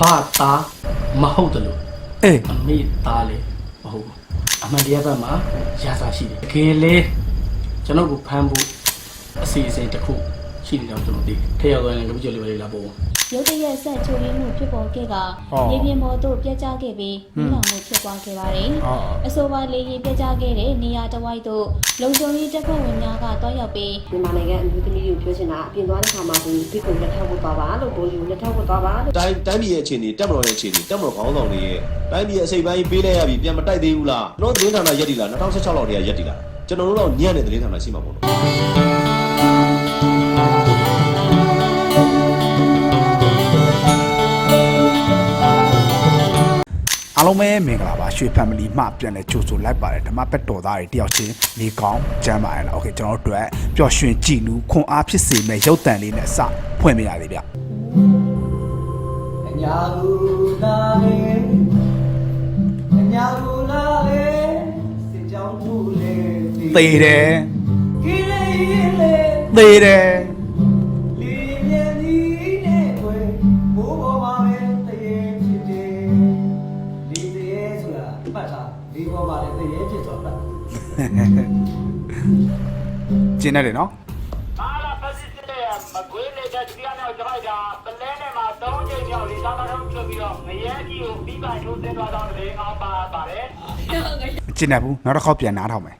ဘသားမဟုတ်တယ်လို့အေးအမေသားလေမဟုတ်ဘူးအမှန်တရားဘက်မှာရာစာရှိတယ်တကယ်လေကျွန်တော်ကိုဖမ်းဖို့အစီအစဉ်တစ်ခု ရှိတယ်တော့ကျွန်တော်သိတယ်ထည့်ရောက်သွားရင်လည်းကြည့်လို့လေးလာပို့ရုတ်တရက်ဆက်ချိုးရင်းမှုဖြစ်ပေါ်ခဲ့ကဟောရေပြင်ပေါ်သို့ပြတ်ကျခဲ့ပြီးမိလောင်မှုဖြစ်ပွားခဲ့ပါတယ်အော်။အဆိုပါလေရင်ပြတ်ကျခဲ့တဲ့နေရာတစ်ဝိုက်သို့လုံခြုံရေးတပ်ဖွဲ့ဝင်များကတွားရောက်ပြီးမြန်မာနိုင်ငံအမျိုးသမီးတွေကိုပြောချင်တာအပြင်သွားတဲ့ခါမှာဒီဘစ်ကိုလက်ထောက်ဖို့သွားပါလို့ဘိုးကြီးကိုလက်ထောက်ဖို့သွားပါလို့တိုင်းတိုင်းပြည်ရဲ့အခြေအနေတက်မတော်ရဲ့အခြေအနေတက်မတော်ခေါင်းဆောင်တွေရဲ့တိုင်းပြည်ရဲ့အစိပ်ပိုင်းပေးလိုက်ရပြီပြန်မတိုက်သေးဘူးလားကျွန်တော်သတင်းဌာနရက်တီလား2016လောက်တည်းကရက်တီလားကျွန်တော်တို့တော့ညံ့တဲ့သတင်းဌာနရှိမှာပေါ့နော် လုံးပဲမင်္ဂလာပါရွှေ family မှပြန်လဲကြိုဆိုလိုက်ပါတယ်ဓမ္မဘက်တော်သားတွေတယောက်ချင်းနေကောင်းကျမ်းပါရလားโอเคကျွန်တော်တို့အတွက်ပျော်ရွှင်ကြည်နူးခွန်အားဖြစ်စေမဲ့ရုပ်တံလေးနဲ့အစဖွင့်ပြရသေးဗျ အညာကူလာလေအညာကူလာလေစစ်ကြောင်းကူလေ သေးတယ် ကိလေလေ သေးတယ် ကျင်းနေတယ်နော်မာလာဖက်စစ်တဲ့မကွေးနေတဲ့ဒီကနေ့ကျွန်တော်ကပလဲနဲ့မှာ၃ချိန်မြောက်လေးသာသာတော့ချုပ်ပြီးတော့ငရဲကြီးကိုပြီးပိုင်ထိုးစင်းသွားတော့တယ်အောင်ပါပါတယ်မကျင်းနေဘူးနောက်တစ်ခေါက်ပြန်နားထောင်မယ်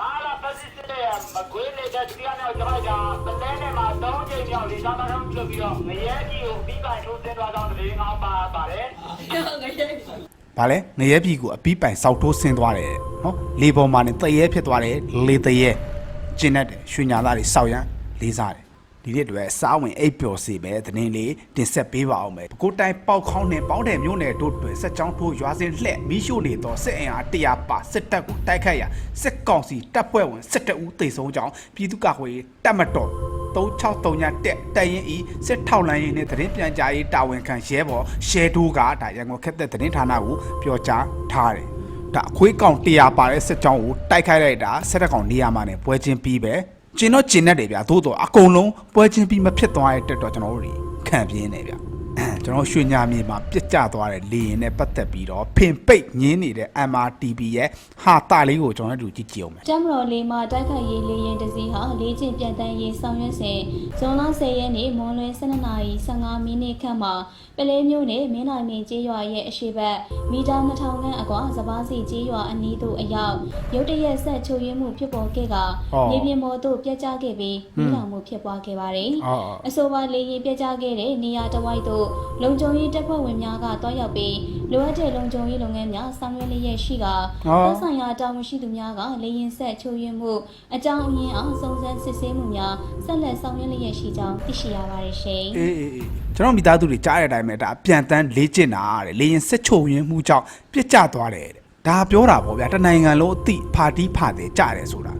မာလာဖက်စစ်တဲ့မကွေးနေတဲ့ဒီကနေ့ကျွန်တော်ကပလဲနဲ့မှာ၃ချိန်မြောက်လေးသာသာတော့ချုပ်ပြီးတော့ငရဲကြီးကိုပြီးပိုင်ထိုးစင်းသွားတော့တယ်အောင်ပါပါတယ် ဗာလဲငရဲပြီကိုအပီးပိုင်စောက်ထိုးဆင်းသွားတယ်နော်လေပေါ်မှာနေတရဲဖြစ်သွားတယ်လေတရဲကျင်းနေတယ်ရွှေညာသားတွေစောက်ရမ်းလေးစားတယ်ဒီနေ့အတွက်စားဝင်အိပ်ပျော်စေပဲသတင်းလေးတင်ဆက်ပေးပါအောင်မယ်။ကိုတိုင်ပေါက်ခေါင်းနဲ့ပေါင်းတဲ့မြို့နယ်တို့တွင်စက်ကြောင်းထိုးရွာစင်လှက်မီးရှို့နေသောစစ်အင်အား100ပါစစ်တပ်ကိုတိုက်ခိုက်ရာစစ်ကောင်စီတပ်ဖွဲ့ဝင်17ဦးသေဆုံးကြောင်းပြည်သူ့ကာကွယ်ရေးတပ်မတော် 3639တက်တရင်ဤစစ်ထောက်လိုင်းရေးနဲ့သတင်းပြန်ကြားရေးတာဝန်ခံရဲဘော်ရှဲတိုးကဒါရန်ကုန်ခက်တဲ့သတင်းဌာနကိုပြောကြားထားတယ်။ဒါအခွေးကောင်100ပါတဲ့စစ်ကြောင်းကိုတိုက်ခိုက်လိုက်တာစစ်တပ်ကောင်နေရာမှာနဲ့ပွဲချင်းပြီးပဲကျင်းတော့ကျင်းတတ်တယ်ဗျာသို့တော့အကုန်လုံးပွဲချင်းပြီးမဖြစ်သွားတဲ့တက်တော့ကျွန်တော်တို့တွေခံပြင်းနေဗျာအဲ ကျွန်တော်ရွှေညာမြေမှာပြစ်ကျသွားတဲ့လေရင်နဲ့ပတ်သက်ပြီးတော့ဖင်ပိတ်ငင်းနေတဲ့ MRTB ရဲ့ဟာတာလေးကိုကျွန်တော်တို့ကြည့်ကြည့်အောင်မယ်တမ်မတော်လေးမှတိုက်ခိုက်ရေးလေရင်တစ်စီးဟာလေ့ကျင့်ပြန်တန်းရေးဆောင်ရွက်စဉ်ဇွန်လ10ရက်နေ့မွန်လွယ်12နာရီ15မိနစ်ခန့်မှာပလဲမျိုးနဲ့မင်းနိုင်မင်းကျေးရွာရဲ့အရှိတ်မီတာ2000ခန့်အကွာစပားစီကျေးရွာအနီးသို့အရောက်ရုတ်တရက်ဆက်ချိုးရင်းမှုဖြစ်ပေါ်ခဲ့ကမြေပြင်ပေါ်သို့ပြတ်ကျခဲ့ပြီးမိလောင်မှုဖြစ်ပွားခဲ့ပါတယ်။အော်အဆိုပါလေရင်ပြတ်ကျခဲ့တဲ့နေရာတစ်ဝိုက်သို့လုံခြုံရေးတပ်ဖွဲ့ဝင်များကတွားရောက်ပြီးလိုအပ်တဲ့လုံခြုံရေးလုပ်ငန်းများဆောင်ရွက်လျက်ရှိကသက်ဆိုင်ရာတာဝန်ရှိသူများကလေရင်ဆက်ချိုးယွင်းမှုအကြောင်းအရင်းအောင်စုံစမ်းစစ်ဆေးမှုများဆက်လက်ဆောင်ရွက်လျက်ရှိကြောင်းသိရှိရပါတယ်ရှင်။အေးအေးအေးကျွန်တော်မိသားစုတွေကြားတဲ့အတိုင်းပဲဒါပြန်တန်းလေးကျင်တာတဲ့လေရင်စစ်ချုပ်ရင်းမှုကြောင့်ပြစ်ကျသွားတယ်တဲ့ဒါပြောတာပေါ့ဗျာတနိုင်ငံလုံးအသည့်ဖာတီးဖာတယ်ကြတယ်ဆိုတာ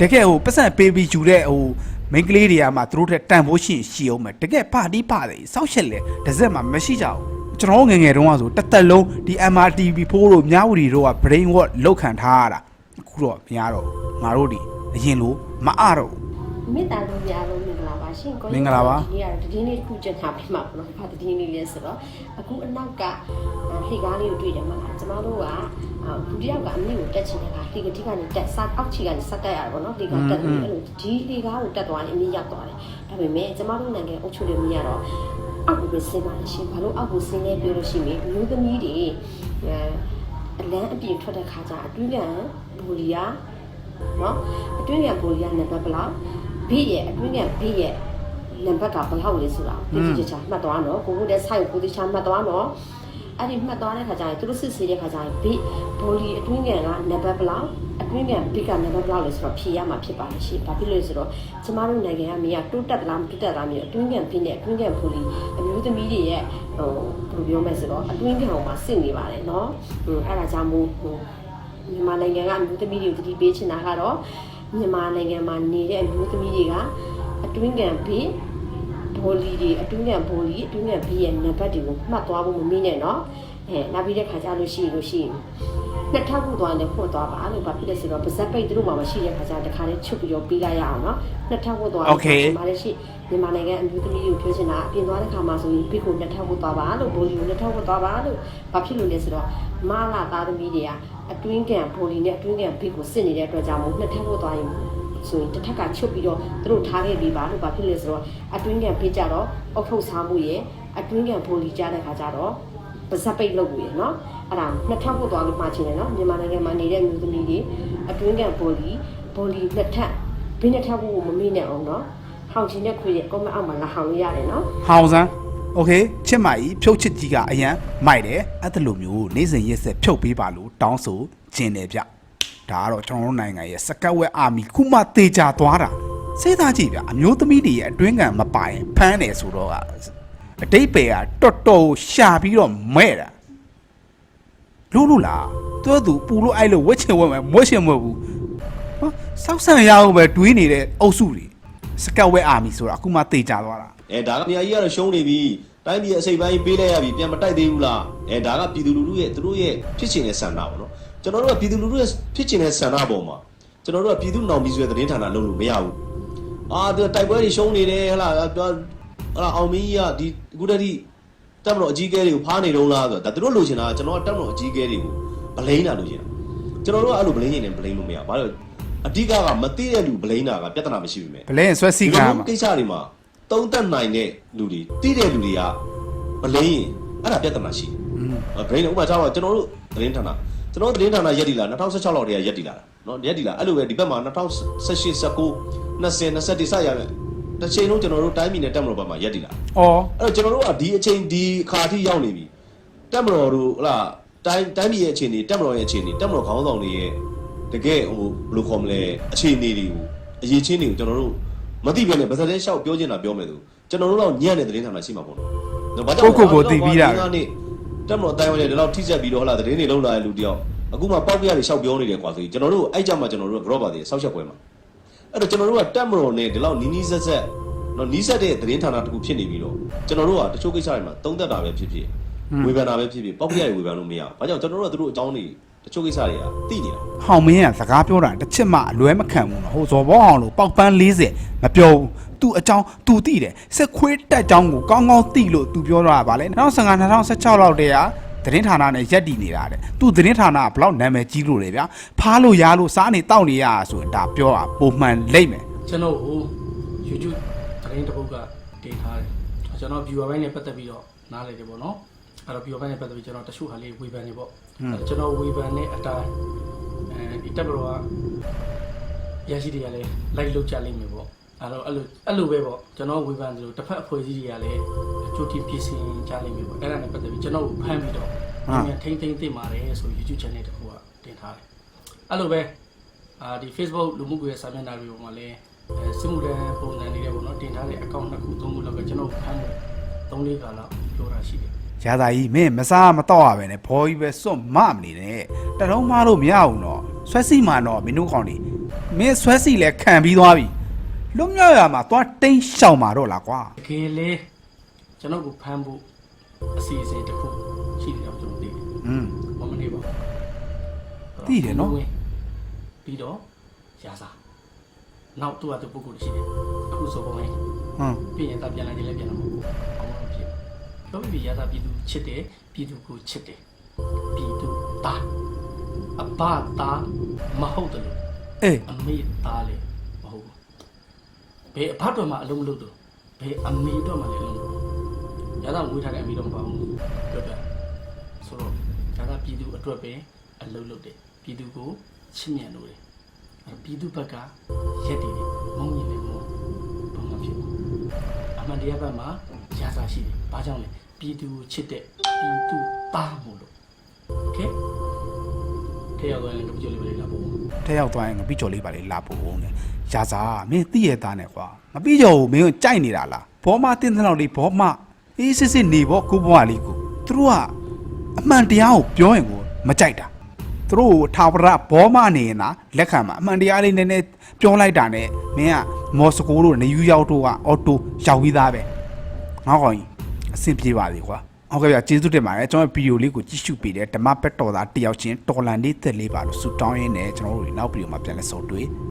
တကယ်ဟိုပတ်စံပေးပြီးယူတဲ့ဟို မိန်းကလေးတွေကမှသူတို့တဲ့တန်ဖိုးရှိရင်ရှိအောင်မယ်တကယ်ဖာတီးဖာတယ်စောက်ရှက်လေတစ်စက်မှမရှိကြဘူးကျွန်တော်ငယ်ငယ်တုန်းကဆိုတစ်သက်လုံးဒီ MRTV ဖိုးတို့မြဝတီတို့က brain wash လောက်ခံထားရတာအခုတော့မရတော့ဘူးငါတို့ဒီအရင်လိုမအတော့ဘူး မေတ္တာလို့များလို့မင်္ဂလာပါရှင်ကိုမင်္ဂလာပါဒီကတည်င်းလေးတစ်ခုကြံထားပြီးမှာပေါ့နော်ဘာတည်င်းလေးလဲဆိုတော့အခုအနောက်ကလှေကားလေးကိုတွေ့တယ်မလားကျမတို့ကဒုတိယကအမေကိုတက်ချင်တယ်ကလှေကတိကနေတက်စအောက်ချီကနေစတက်ရတယ်ပေါ့နော်လှေကတက်လို့အဲ့လိုဒီလှေကားကိုတက်သွားရင်အမေရောက်သွားတယ်ဒါပေမဲ့ကျမတို့နိုင်ငံအုပ်ချုပ်ရေးမရတော့အောက်ကိုပဲဆင်းပါလိမ့်ရှင်ဘာလို့အောက်ကိုဆင်းလဲပြောလို့ရှိရင်မျိုးသမီးတွေအဲအလန်းအပြင်ထွက်တဲ့ခါကျအတွင်းကဘူလီယာနော်အတွင်းကဘူလီယာနံပါတ်ဘယ်လောက် ဘိရဲ့အတွင်းကဘိရဲ့နံပါတ်ကဘယ်လောက်လဲဆိုတာတိတိကျကျမှတ်သွားနော်ကိုကိုတဲ့ဆိုင်ကိုကိုတိကျမှတ်သွားနော်အဲ့ဒီမှတ်သွားတဲ့ခါကျရင်သူတို့စစ်ဆေးတဲ့ခါကျရင်ဘိဘိုလီအတွင်းကကနံပါတ်ဘယ်လောက်အတွင်းကဘိကနံပါတ်ဘယ်လောက်လဲဆိုတော့ဖြေရမှာဖြစ်ပါလိမ့်ရှင်ဘာဖြစ်လို့လဲဆိုတော့ကျမတို့နိုင်ငံကမင်းကတိုးတက်သလားမတိုးတက်သလားမင်းအတွင်းကဘိနဲ့အတွင်းကဘိုလီအမျိုးသမီးတွေရဲ့ဟိုဘယ်လိုပြောမလဲဆိုတော့အတွင်းကဟိုမှာစစ်နေပါတယ်နော်ဟိုအဲ့ဒါကြောင့်မို့ဟိုမြန်မာနိုင်ငံကအမျိုးသမီးတွေကိုတတိပေးချင်တာကတော့ မြန်မာနိုင်ငံမှာနေတဲ့အမျိုးသမီးတွေကအတွင်းကံဘေးဘဘောလီတွေအတွင်းကန်ဘောလီအတွင်းကန်ဘီရဲ့နံပါတ်တွေကိုမှတ်သွားဖို့မမေ့နဲ့နော်အဲနောက်ပြီးတဲ့ခါကျလို့ရှိရင်လို့ရှိရင် နှစ်ထောက်ခုသွားတယ်ဖွင့်သွားပါလို့ဘာဖြစ်လဲဆိုတော့ပါဇက်ပိတ်သူတို့မှမရှိတဲ့ခါကျတခါလေးချုပ်ပြီးတော့ပေးလိုက်ရအောင်နော်နှစ်ထောက်ခုသွား Okay ဒီမှာလည်းရှိမြန်မာနိုင်ငံအမျိုးသမီးတွေကိုပြောချင်တာအပြင်သွားတဲ့ခါမှာဆိုရင်ပြီးကိုနှစ်ထောက်ခုသွားပါလို့ဘောလီကိုနှစ်ထောက်ခုသွားပါလို့ဘာဖြစ်လို့လဲဆိုတော့မလာသားသမီးတွေကအတွင်းကန်ဘောလီနဲ့အတွင်းကန်ဘီကိုစစ်နေတဲ့အတွက်ကြောင့်မို့နှစ်ထောက်ခုသွားရင်ဆိုရင်တစ်ထက်ကချုပ်ပြီးတော့သူတို့ထားခဲ့ပြီးပါလို့ဘာဖြစ်လဲဆိုတော့အတွင်းကန်ဖေးကြတော့အောက်ထုတ်စားမှုရဲ့အတွင်းကန်ဖိုလီကြတဲ့ခါကျတော့ပါဇက်ပိတ်လုပ်ဘူးရယ်နော် အဲ့ဒါနှစ်ထပ်ဖို့သွားလို့မှာချင်တယ်နော်မြန်မာနိုင်ငံမှာနေတဲ့မျိုးသမီးတွေအတွင်းကန်ဖိုလီဖိုလီနှစ်ထပ်ဘင်းနှစ်ထပ်ဖို့မမေ့နဲ့အောင်နော်ဟောင်ချင်တဲ့ခွေရဲ့ comment အောက်မှာလာဟောင်လို့ရတယ်နော် ဟောင်စမ်းโอเคချစ်မကြီးဖြုတ်ချစ်ကြီးကအရန်မိုက်တယ်အဲ့ဒါလိုမျိုးနေစဉ်ရက်ဆက်ဖြုတ်ပေးပါလို့တောင်းဆိုခြင်းတယ်ဗျဒါကတော့ကျွန်တော်တို့နိုင်ငံရဲ့စကတ်ဝက်အာမီခုမှတေချာသွားတာစေးသားကြည့်ဗျအမျိုးသမီးတွေရဲ့အတွင်းကံမပိုင်ဖမ်းတယ်ဆိုတော့ကအတိတ်ပေကတော်တော်ရှာပြီးတော့မဲ့တာ လို့လို့လားသူကသူပူလို့အဲ့လိုဝက်ချင်ဝက်မယ်မွက်ချင်မွက်ဘူးဟောစောက်ဆန်ရအောင်ပဲတွေးနေတဲ့အုပ်စုတွေစကတ်ဝက်အာမီဆိုတာအခုမှတေချာသွားတာအဲဒါကမြန်ကြီးကတော့ရှုံးနေပြီတိုင်းပြည်အစိပ်ပိုင်းပေးလိုက်ရပြီပြန်မတိုက်သေးဘူးလားအဲဒါကပြည်သူလူထုရဲ့သူတို့ရဲ့ဖြစ်ချင်တဲ့ဆန္ဒပေါ့နော်ကျွန်တော်တို့ကပြည်သူလူထုရဲ့ဖြစ်ချင်တဲ့ဆန္ဒပေါ်မှာကျွန်တော်တို့ကပြည်သူနောင်ပြည်ဆွေသတင်းဌာနလုပ်လို့မရဘူးအာသူတိုက်ပွဲတွေရှုံးနေတယ်ဟလားဟလာအောင်မင်းကြီးကဒီအခုတည်းက တပ်မတော်အကြီးအကဲတွေကိုဖားနေတုံးလားဆိုတော့ဒါသူတို့လိုချင်တာကျွန်တော်ကတပ်မတော်အကြီးအကဲတွေကိုဗလိန်းတာလိုချင်တာကျွန်တော်တို့ကအဲ့လိုဗလိန်းနေတယ်ဗလိန်းလို့မရဘာလို့အတိကကမသိတဲ့လူဗလိန်းတာကပြဿနာမရှိဘူးမြဲဗလိန်းဆွဲစီကမှာကိစ္စတွေမှာတုံးတက်နိုင်တဲ့လူတွေတိတဲ့လူတွေကဗလိန်းအဲ့ဒါပြဿနာရှိတယ်ဗလိန်းဥပမာကျတော့ကျွန်တော်တို့သတင်းဌာနကျွန်တော်သတင်းဌာနရက်တီလာ2016လောက်တည်းကရက်တီလာတာနော်ရက်တီလာအဲ့လိုပဲဒီဘက်မှာ2018 19 20 21စရရမယ် တစ်ချိန်လုံးကျွန်တော်တို့တိုင်းပြည်နဲ့တက်မတော်ဘက်မှာရက်တီလာ။အော်အဲ့တော့ကျွန်တော်တို့ကဒီအချိန်ဒီခါထိရောက်နေပြီတက်မတော်တို့ဟလာတိုင်းတိုင်းပြည်ရဲ့အခြေအနေတက်မတော်ရဲ့အခြေအနေတက်မတော်ခေါင်းဆောင်တွေရဲ့တကယ်ဟိုဘယ်လိုခေါ်မလဲအခြေအနေတွေကိုအရေးချင်းတွေကိုကျွန်တော်တို့မသိပြန်နဲ့ဗစက်လေးရှောက်ပြောချင်တာပြောမယ်သူကျွန်တော်တို့တော့ညံ့တဲ့သတင်းဌာနရှိမှာပေါ့နော်။ဘာကြောင့်နေ့တက်မတော်တိုင်းဝင်တယ်ဒီလောက်ထိချက်ပြီးတော့ဟလာသတင်းတွေလုံးလာတဲ့လူတယောက်အခုမှပေါက်ပြရတွေရှောက်ပြောနေတယ်ကွာဆိုကျွန်တော်တို့အဲ့ကြမှာကျွန်တော်တို့က group ပါသေးဆောက်ချက်ပွဲမှာ အဲ့တော့ကျွန်တော်တို့ကတက်မတော်နဲ့ဒီလောက်နီးနီးဆက်ဆက်နော်နီးစက်တဲ့သတင်းဌာနတစ်ခုဖြစ်နေပြီးတော့ကျွန်တော်တို့ကတချို့ကိစ္စတွေမှာသုံးသက်တာပဲဖြစ်ဖြစ်ဝေဖန်တာပဲဖြစ်ဖြစ်ပေါက်ပြရတွေဝေဖန်လို့မရဘူး။ဘာကြောင့်ကျွန်တော်တို့ကသူတို့အကြောင်းတွေတချို့ကိစ္စတွေကသိနေတာဟောင်မင်းကစကားပြောတာတစ်ချက်မှအလွဲမခံဘူးနော်ဟိုဇော်ဘောဟောင်လို့ပေါက်ပန်း40မပြောဘူးသူအကြောင်းသူသိတယ်စစ်ခွေးတက်ကြောင်းကိုကောင်းကောင်းသိလို့သူပြောတာဗာလေ2015 2016လောက်တည်းက သတင်းဌာနနဲ့ရက်တည်နေတာတဲ့သူသတင်းဌာနကဘလောက်နာမည်ကြီးလို့လေဗျာဖားလို့ရားလို့စားနေတောက်နေရဆိုရင်ဒါပြောတာပုံမှန်လိမ့်မယ်ကျွန်တော်ကို YouTube သတင်းတစ်ပုဒ်ကတင်ထားတယ်ကျွန်တော် viewer ဘိုင်းနဲ့ပတ်သက်ပြီးတော့နားလည်တယ်ပေါ့နော်အဲ့တော့ viewer ဘိုင်းနဲ့ပတ်သက်ပြီးကျွန်တော်တချို့ဟာလေးဝေဖန်နေပေါ့အဲ့ကျွန်တော်ဝေဖန်တဲ့အတိုင်းအဲဒီတက်ဘလောကရရှိတွေကလည်း like လုပ်ကြလိမ့်မယ်ပေါ့အဲ့တော့အဲ့လိုအဲ့လိုပဲပေါ့ကျွန်တော်ဝေဖန်သလိုတစ်ဖက်အဖွဲ့အစည်းတွေကလည်းအ ချို့တင်ပြင်ဆင်ကြလိမ့်မယ်ပေါ့အဲ့ဒါနဲ့ပတ်သက်ပြီးကျွန်တော်ကိုဖမ်းပြီးတော့မြန်ထိမ့်ထိမ့်သိပါတယ်ဆို YouTube channel တစ်ခုကတင်ထားတယ်အဲ့လိုပဲအာဒီ Facebook လူမှုကွန်ရက်စာမျက်နှာတွေပေါ်မှာလည်းအဲစစ်မှုထမ်းပုံစံလေးတွေပေါ့နော်တင်ထားတဲ့ account နှစ်ခုသုံးခုလောက်ကကျွန်တော်ဖမ်းတယ်သုံးလေးခါလောက်ပြောတာရှိတယ်ရသာကြီးမင်းမစားမတော့ရပဲနဲ့ဘောကြီးပဲစွန့်မမနေနဲ့တလုံးမလို့မရဘူးနော်ဆွဲစီမှတော့မင်းတို့ခေါင်းနေမင်းဆွဲစီလဲခံပြီးသွားပြီလွတ်မြောက်ရမှာသွားတိန်းရှောင်มาတော့လားကွာတကယ်လေ ကျွန်တော်ကိုဖမ်းဖို့အစီအစဉ်တစ်ခုရှိတယ်ကျွန်တော်သိတယ်อืมဘာမနေပါဘူးသိတယ်နော်ပြီးတော့ရာစာနောက်သူ့အတူပုဂ္ဂိုလ်ရှိတယ်အခုဆိုပုံလေးဟမ်ပြင်ရင်တော့ပြန်လာတယ်လည်းပြန်လာမှာမဟုတ်ဘူးဘာမှမဖြစ်ပြောပြီးရာစာပြည်သူချစ်တယ်ပြည်သူကိုချစ်တယ်ပြည်သူသားအဘသားမဟုတ်တယ်လို့အေးအမေသားလေမဟုတ်ဘူးဘယ်အဖတ်တော်မှာအလုံးမလုပ်တော့ဘယ်အမေတော်မှာလည်းအလုံးမလုပ် ရတာဝေးထားတဲ့အမေတော်မပါဘူးပြောပြဆိုတော့ဒါကပြည်သူအတွက်ပဲအလုံးလုပ်တယ်ပြည်သူကိုချစ်မြတ်လို့တယ်အဲပြည်သူဘက်ကရက်တည်တယ်မုန်းရင်လည်းမုန်းဘာမှဖြစ်ဘူးအမှန်တရားဘက်မှာရာစာရှိတယ်ဘာကြောင့်လဲပြည်သူကိုချစ်တဲ့ပြည်သူသားမို့လို့โอเคထဲရောက်သွားရင်ကပြကြလေးပဲလာဖို့ ထဲရောက်သွားရင်ငါပြီးကြော်လေးပါလေလာဖို့နဲ့ရာစာမင်းသိရသားနဲ့ကွာမပြီးကြော်ဘူးမင်းကိုကြိုက်နေတာလားဘောမတင်းတဲ့လောက်လေးဘောမ အေးစစ်စစ်နေဘောကိုဘွားလေးကိုသူတို့ကအမှန်တရားကိုပြောရင်ကိုမကြိုက်တာသူတို့ကိုထာဝရဘောမနေရင်လားလက်ခံမှာအမှန်တရားလေးနည်းနည်းပြောလိုက်တာနဲ့မင်းကမော်စကိုတို့နယူးယောက်တို့ကအော်တိုရောက်ပြီးသားပဲငါကောင်ကြီးအဆင်ပြေပါသေးကွာဟုတ်ကဲ့ဗျာကျေးဇူးတင်ပါတယ်ကျွန်တော်ဗီဒီယိုလေးကိုကြည့်ရှုပေးတယ်ဓမ္မပက်တော်သားတယောက်ချင်းတော်လန်လေးသက်လေးပါလို့ဆူတောင်းရင်းနဲ့ကျွန်တော်တို့နောက်ဗီဒီယိုမှာပြန်လဲဆုံတွေ့